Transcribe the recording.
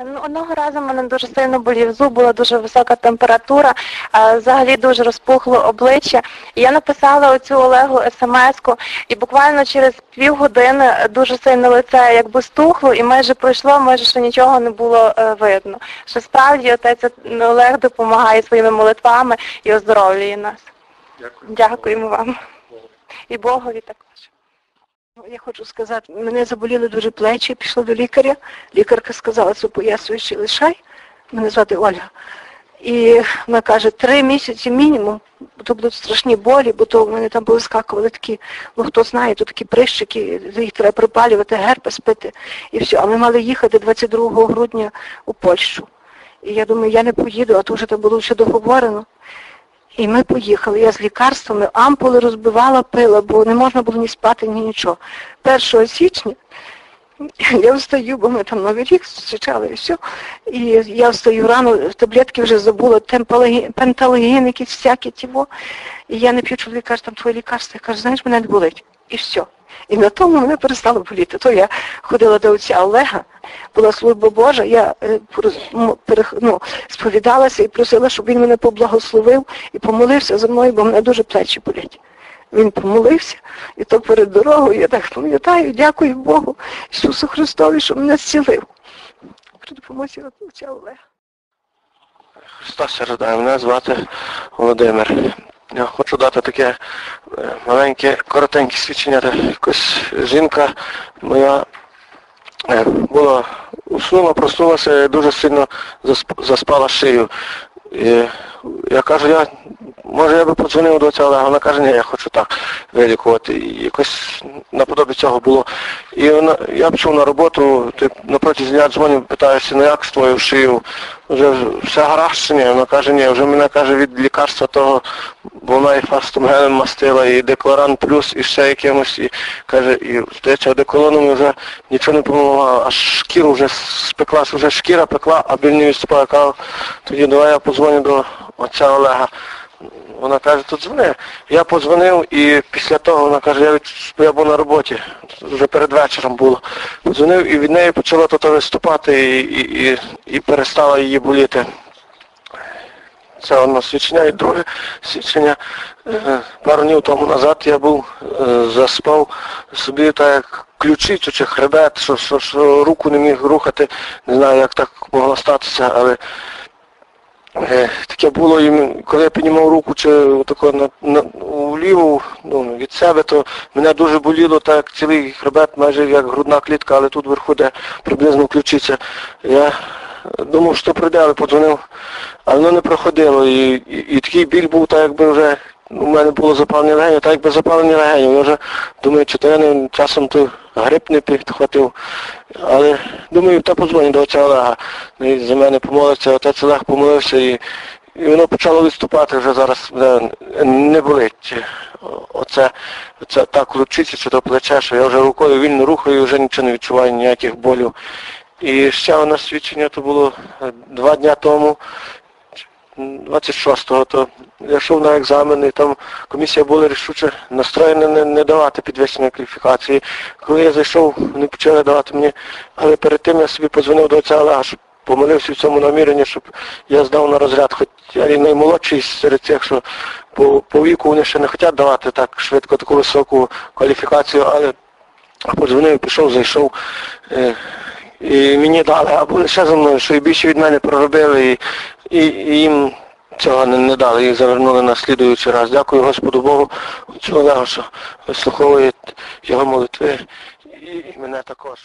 Ну, одного разу в мене дуже сильно болів зуб, була дуже висока температура, взагалі дуже розпухло обличчя. І я написала оцю Олегу смс-ку, і буквально через півгодини дуже сильно лице якби стухло, і майже пройшло, майже ще нічого не було е, видно. Що справді отець Олег допомагає своїми молитвами і оздоровлює нас. Дякую. Дякуємо вам. І Богові також. Ну, Я хочу сказати, мене заболіли дуже плечі, пішла до лікаря. Лікарка сказала, що поясуючи лишай. Мене звати Ольга. І вона каже, три місяці мінімум, бо то будуть страшні болі, бо то в мене там повискакували такі, ну хто знає, то такі прищики, їх треба припалювати, герпес пити і все. А ми мали їхати 22 грудня у Польщу. І я думаю, я не поїду, а то вже то було все договорено. І ми поїхали. Я з лікарствами ампули розбивала, пила, бо не можна було ні спати, ні нічого. 1 січня я встаю, бо ми там Новий рік зустрічали і все. І я встаю рано, таблетки вже забула, пенталогін, якісь всякі тіво. І я не п'ю, чоловік каже, там твоє лікарство. Я кажу, знаєш, мене не болить. І все. І на тому мене перестало боліти. То я ходила до отця Олега, була служба Божа, я е, ну, сповідалася і просила, щоб він мене поблагословив і помолився за мною, бо мене дуже плечі болять. Він помолився, і то перед дорогою я так пам'ятаю, дякую Богу, Ісусу Христові, що мене зцілив. Допомозі отця Олега. Христос рождає, мене звати Володимир. Я хочу дати таке е, маленьке, коротеньке свідчення. Якось жінка моя була уснула, проснулася дуже сильно заспала шию. І я кажу, я може я би подзвонив до цього, але вона каже, ні, я хочу так вилікувати. І якось наподобі цього було. І вона, я пішов на роботу, ти напротяг дня дзвоню, питаюся, ну як з твою шию? Вже все гаразд ні? Вона каже, ні, вже мене каже від лікарства того, бо вона і фастомгелем мастила, і декларан плюс, і ще якимось, і каже, і здається, одеколоном вже нічого не допомагало, аж шкіру вже спеклась, вже шкіра пекла, а біль не відступає. Тоді давай я позвоню до отця Олега. Вона каже, то дзвони. Я подзвонив і після того вона каже, я, від, я був на роботі, вже перед вечором було. Подзвонив і від неї почало то виступати і, і, і, і перестала її боліти. Це одно свідчення. І друге свідчення. Е, Пару днів тому назад я був, е, заспав собі так як ключицю чи хребет, що, що, що руку не міг рухати. Не знаю, як так могло статися, але Таке було, коли я піднімав руку чи отако на, на, вліву ну, від себе, то мене дуже боліло, так цілий хребет, майже як грудна клітка, але тут вверху де приблизно включиться. Я думав, що пройде, але подзвонив, але воно не проходило. І, і, і такий біль був, так якби вже у мене було запалення легенів, так якби запалення легенів. Я вже думаю, чи то я не, часом то грип не підхватив. Але думаю, та подзвоню до отця Олега. І за мене помолився, отець Олег помолився і, і воно почало відступати вже зараз не болить. Оце, оце так ключиця чи то плече, що я вже рукою вільно рухаю вже нічого не відчуваю, ніяких болів. І ще одне свідчення то було е, два дня тому. 26-го, то я йшов на екзамен, і там комісія була рішуче настроєна не, не давати підвищення кваліфікації. Коли я зайшов, вони почали давати мені, але перед тим я собі подзвонив до отця Олега, щоб помолився в цьому наміренні, щоб я здав на розряд, хоч я і наймолодший серед цих, що по, по віку вони ще не хочуть давати так швидко таку високу кваліфікацію, але подзвонив, пішов, зайшов. Е, і мені дали, а були ще за мною, що і більше від мене проробили, і, і, їм цього не, не дали, їх завернули на слідуючий раз. Дякую Господу Богу, цього Олегу, що вислуховує його молитви і мене також.